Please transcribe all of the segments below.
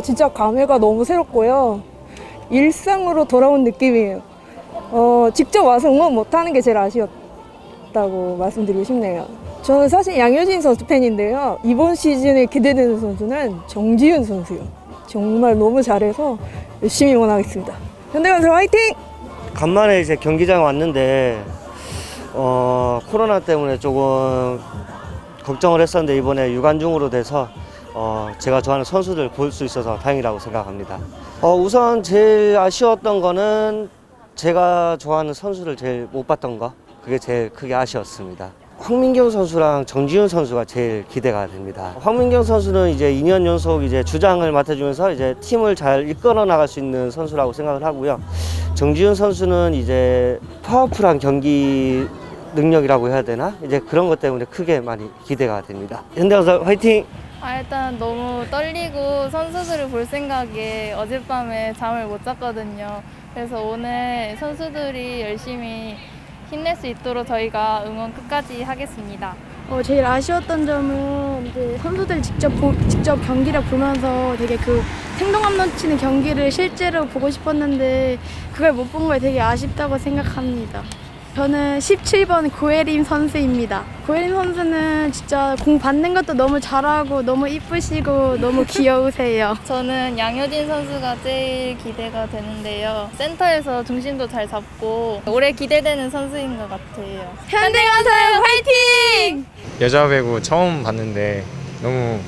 어, 진짜 감회가 너무 새롭고요. 일상으로 돌아온 느낌이에요. 어, 직접 와서 응원 못하는 게 제일 아쉬웠다고 말씀드리고 싶네요. 저는 사실 양효진 선수 팬인데요. 이번 시즌에 기대되는 선수는 정지윤 선수요. 정말 너무 잘해서 열심히 응원하겠습니다. 현대건설 화이팅! 간만에 이제 경기장 왔는데 어, 코로나 때문에 조금 걱정을 했었는데 이번에 유관중으로 돼서 어, 제가 좋아하는 선수들 볼 수 있어서 다행이라고 생각합니다. 어, 우선 제일 아쉬웠던 거는 제가 좋아하는 선수를 제일 못 봤던 거 그게 제일 크게 아쉬웠습니다. 황민경 선수랑 정지훈 선수가 제일 기대가 됩니다. 황민경 선수는 이제 2년 연속 이제 주장을 맡아주면서 이제 팀을 잘 이끌어 나갈 수 있는 선수라고 생각을 하고요. 정지훈 선수는 이제 파워풀한 경기 능력이라고 해야 되나? 이제 그런 것 때문에 크게 많이 기대가 됩니다. 현대건설 화이팅! 아, 일단 너무 떨리고 선수들을 볼 생각에 어젯밤에 잠을 못 잤거든요. 그래서 오늘 선수들이 열심히 힘낼 수 있도록 저희가 응원 끝까지 하겠습니다. 어, 제일 아쉬웠던 점은 이제 선수들 직접 보- 직접 경기를 보면서 되게 그 생동감 넘치는 경기를 실제로 보고 싶었는데 그걸 못 본 거에 되게 아쉽다고 생각합니다. 저는 17번 고혜림 선수입니다. 고혜림 선수는 진짜 공 받는 것도 너무 잘하고 너무 이쁘시고 너무 귀여우세요. 저는 양효진 선수가 제일 기대가 되는데요. 센터에서 중심도 잘 잡고 올해 기대되는 선수인 것 같아요. 현대건설 화이팅! 여자 배구 처음 봤는데 너무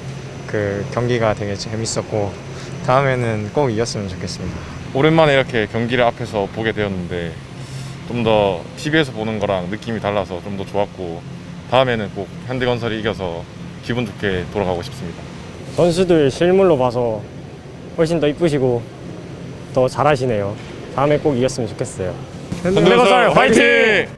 그 경기가 되게 재밌었고 다음에는 꼭 이겼으면 좋겠습니다. 오랜만에 이렇게 경기를 앞에서 보게 되었는데 좀 더 TV에서 보는 거랑 느낌이 달라서 좀 더 좋았고 다음에는 꼭 현대건설이 이겨서 기분 좋게 돌아가고 싶습니다. 선수들 실물로 봐서 훨씬 더 이쁘시고 더 잘하시네요. 다음에 꼭 이겼으면 좋겠어요. 현대건설 화이팅!